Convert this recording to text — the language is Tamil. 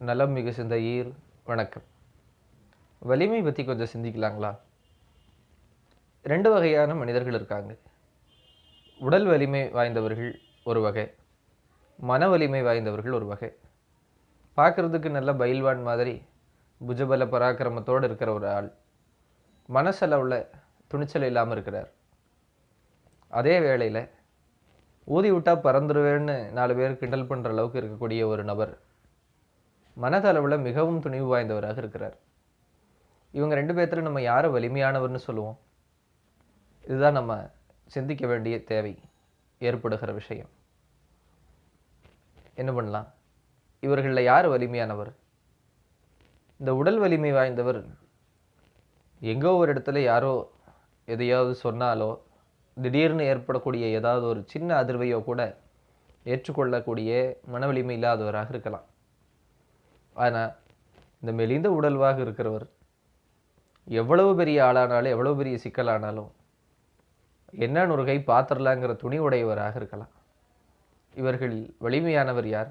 நலம் மிகு சிந்தையீர் வணக்கம். வலிமை பற்றி கொஞ்சம் சிந்திக்கலாங்களா? ரெண்டு வகையான மனிதர்கள் இருக்காங்க. உடல் வலிமை வாய்ந்தவர்கள் ஒரு வகை மன வலிமை வாய்ந்தவர்கள் ஒரு வகை. பார்க்குறதுக்கு நல்ல பயில்வான் மாதிரி புஜபல பராக்கிரமத்தோடு இருக்கிற ஒரு ஆள். மனசளவில் துணிச்சல் இல்லாமல் இருக்கிறார். அதே வேளையில் ஊதி விட்டால் பறந்துருவேன்னு நாலு பேர் கிண்டல் பண்ணுற அளவுக்கு இருக்கக்கூடிய ஒரு நபர் மனதளவில் மிகவும் துணிவு வாய்ந்தவராக இருக்கிறார். இவங்க ரெண்டு பேர்த்தில் நம்ம யாரை வலிமையானவர்னு சொல்லுவோம்? இதுதான் நம்ம சிந்திக்க வேண்டிய தேவை ஏற்படுகிற விஷயம். என்ன பண்ணலாம்? இவர்களில் யார் வலிமையானவர்? இந்த உடல் வலிமை வாய்ந்தவர் எங்கோ ஒரு இடத்துல யாரோ எதையாவது சொன்னாலோ திடீர்னு ஏற்படக்கூடிய ஏதாவது ஒரு சின்ன அதிர்வையோ கூட ஏற்றுக்கொள்ளக்கூடிய மன வலிமை இல்லாதவராக இருக்கலாம். ஆனால் இந்த மெலிந்த உடல்வாக இருக்கிறவர் எவ்வளவு பெரிய ஆளானாலும் எவ்வளவு பெரிய சிக்கலானாலும் என்னன்னு ஒரு கை பாத்திரலாங்கிற துணி உடையவராக இருக்கலாம். இவர்களில் வலிமையானவர் யார்?